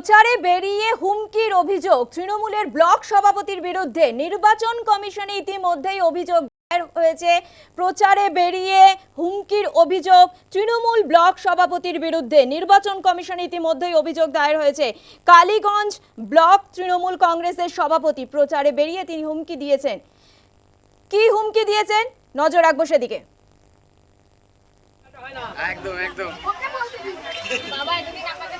প্রচারে বেরিয়ে হুমকির অভিযোগ। তৃণমূলের ব্লক সভাপতির বিরুদ্ধে নির্বাচন কমিশনে ইতিমধ্যেই অভিযোগ দায়ের হয়েছে। প্রচারে বেরিয়ে হুমকির অভিযোগ। তৃণমূল ব্লক সভাপতির বিরুদ্ধে নির্বাচন কমিশন ইতিমধ্যেই অভিযোগ দায়ের হয়েছে। কালীগঞ্জ ব্লক তৃণমূল কংগ্রেসের সভাপতি প্রচারে বেরিয়ে তিনি হুমকি দিয়েছেন। কি হুমকি দিয়েছেন? নজর রাখব সেদিকে। একদম একদম।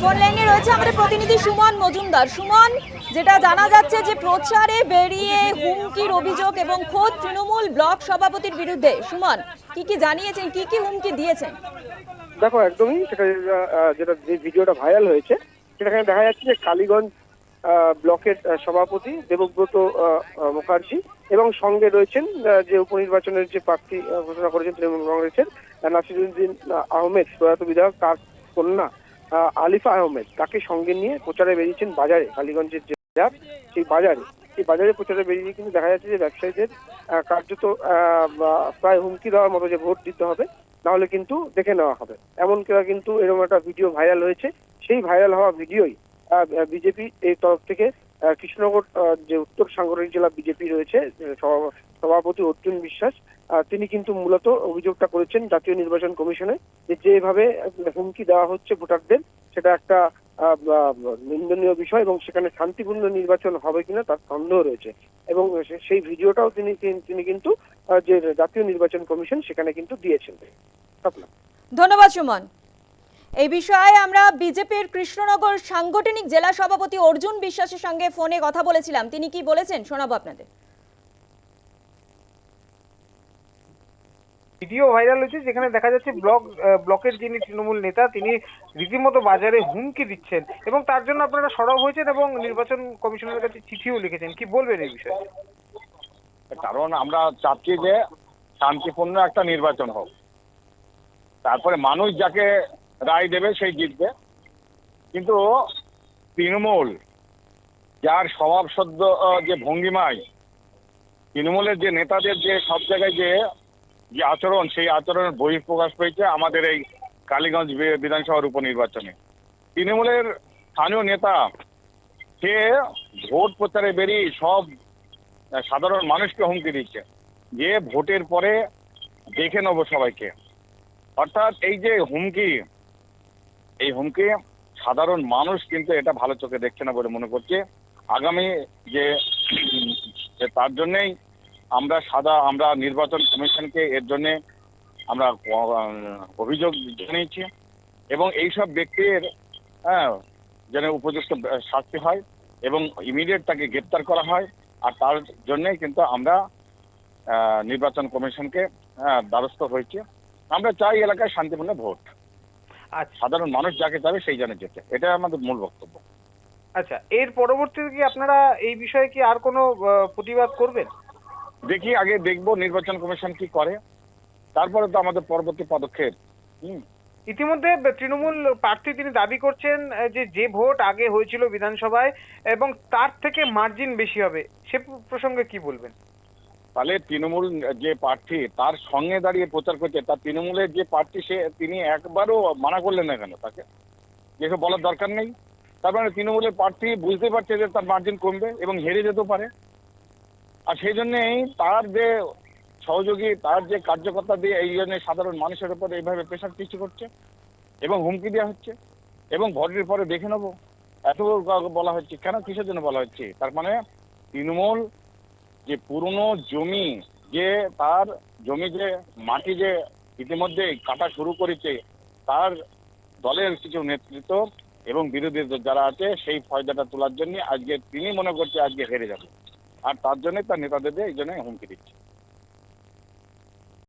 ফোন লাইনে রয়েছে আমাদের প্রতিনিধি সুমন মজুমদার। সুমন যেটা জানা যাচ্ছে যে প্রচারে বেরিয়ে হুমকির অভিযোগ এবং খোদ তৃণমূল ব্লক সভাপতির বিরুদ্ধে। সুমন কি কি জানিয়েছেন? কি কি হুমকি দিয়েছেন? দেখো একদমই সেটা যেটা যে ভিডিওটা ভাইরাল হয়েছে সেখানে দেখা যাচ্ছে যে কালীগঞ্জ ব্লকের সভাপতি দেবব্রত মুখার্জি এবং সঙ্গে রয়েছেন যে উপনির্বাচনের যে প্রার্থী ঘোষণা করেছেন তৃণমূল কংগ্রেসের নাসিরুদ্দিন আহমেদ, প্রয়াত বিধায়ক তার কন্যা আলিফা আহমেদ। তাকে সঙ্গে নিয়ে প্রচারে বেরিয়েছেন বাজারে, কালীগঞ্জের যে বাজার, সেই বাজারে। সেই বাজারে প্রচারে বেরিয়ে কিন্তু দেখা যাচ্ছে যে ব্যবসায়ীদের কার্যত প্রায় হুমকি দেওয়ার মতো যে ভোট দিতে হবে, নাহলে কিন্তু দেখে নেওয়া হবে। এমন কেউ কিন্তু এরকম একটা ভিডিও ভাইরাল হয়েছে, সেই ভাইরাল হওয়া ভিডিওই বিজেপি এই তরফ থেকে কৃষ্ণনগর যে উত্তর সাংগঠনিক জেলা বিজেপি রয়েছে সভাপতি অর্জুন বিশ্বাস তিনি কিন্তু মূলত অভিযোগটা করেছেন জাতীয় নির্বাচন কমিশনে যেভাবে হুমকি দেওয়া হচ্ছে ভোটারদের, সেটা একটা নিন্দনীয় বিষয় এবং সেখানে শান্তিপূর্ণ নির্বাচন হবে কিনা তার সন্দেহ রয়েছে। এবং সেই ভিডিওটাও তিনি- তিনি কিন্তু যে জাতীয় নির্বাচন কমিশন সেখানে কিন্তু দিয়েছেন। ধন্যবাদ সুমন। এই বিষয়ে আমরা বিজেপির কৃষ্ণনগর সাংগঠনিক জেলা সভাপতি অর্জুন বিশ্বাসের সঙ্গে ফোনে কথা বলেছিলাম। তিনি কি বলেছেন? শোনাবো আপনাদের। ভিডিও ভাইরাল হয়েছে যেখানে দেখা যাচ্ছে ব্লক ব্লকের যিনি তৃণমূল নেতা তিনি রীতিমতো বাজারে হুমকি দিচ্ছেন এবং তার জন্য আপনারা সরব হয়েছেন এবং নির্বাচন কমিশনের কাছে চিঠিও লিখেছেন। কি বলবেন এই বিষয়ে? কারণ আমরা চাচ্ছি যে শান্তিপূর্ণ একটা নির্বাচন হোক। তারপরে মানুষ যাকে রায় দেবে, সেই জিতবে। কিন্তু তৃণমূল, যার স্বভাব সদ্য যে ভঙ্গিমায়, তৃণমূলের যে নেতাদের যে সব জায়গায় যে যে আচরণ, সেই আচরণের বহিঃপ্রকাশ পেয়েছে আমাদের এই কালীগঞ্জ বিধানসভার উপনির্বাচনে। তৃণমূলের স্থানীয় নেতা, সে ভোট প্রচারে বেরিয়ে সব সাধারণ মানুষকে হুমকি দিচ্ছে। যে ভোটের পরে দেখে নেব সবাইকে। অর্থাৎ এই যে হুমকি এই হুমকি সাধারণ মানুষ কিন্তু এটা ভালো চোখে দেখছে না বলে মনে করছে। আগামী যে তার জন্যেই আমরা সাদা আমরা নির্বাচন কমিশনকে এর জন্যে আমরা অভিযোগ জানিয়েছি এবং এইসব ব্যক্তির হ্যাঁ যেন উপযুক্ত শাস্তি হয় এবং ইমিডিয়েট তাকে গ্রেপ্তার করা হয় আর তার জন্যই কিন্তু আমরা নির্বাচন কমিশনকে আহ, দ্বারস্থ হয়েছে। আমরা চাই এলাকায় শান্তিপূর্ণ ভোট। সাধারণ মানুষ যাকে চাবে সেই জন্য যেতে এটা আমাদের মূল বক্তব্য। আচ্ছা এর পরবর্তীতে কি আপনারা এই বিষয়ে কি আর কোনো প্রতিবাদ করবেন? দেখি আগে দেখব নির্বাচন কমিশন কি করে। তারপরে তো আমাদের পরবর্তী পদক্ষেপ। হুম। ইতিমধ্যে তৃণমূল প্রার্থী তিনি দাবি করছেন যে যে ভোট আগে হয়েছিল বিধানসভায় এবং তার থেকে মার্জিন বেশি হবে। সে প্রসঙ্গে কি বলবেন? তাহলে তৃণমূল যে প্রার্থী, তার সঙ্গে দাঁড়িয়ে প্রচার করছে তার তৃণমূলের যে প্রার্থী, সে তিনি একবারও মানা করলেন না কেন তাকে? যেসব বলার দরকার নেই। তার মানে তৃণমূলের প্রার্থী বুঝতে পারছে যে তার মার্জিন কমবে এবং হেরে যেতেও পারে। আর সেই জন্যেই তার যে সহযোগী, তার যে কার্যকর্তা দিয়ে এই জন্য সাধারণ মানুষের উপর এইভাবে প্রেশার সৃষ্টি করছে এবং হুমকি দেওয়া হচ্ছে এবং ভোটের পরে দেখে নেব। এত বলা হচ্ছে, কেন কিসের জন্য বলা হচ্ছে? তার মানে তৃণমূল যে পুরনো জমি যে তার জমি যে মাটি যে ইতিমধ্যে কাটা শুরু করেছে, তার দলের কিছু নেতৃত্ব এবং বিরোধী যারা আছে, সেই ফয়দাটা তোলার জন্য আজকে তিনি মনে করছে আজকে হেরে যাবে। আর তার জন্য তার নেতাদের এই জন্য হুমকি দিচ্ছে।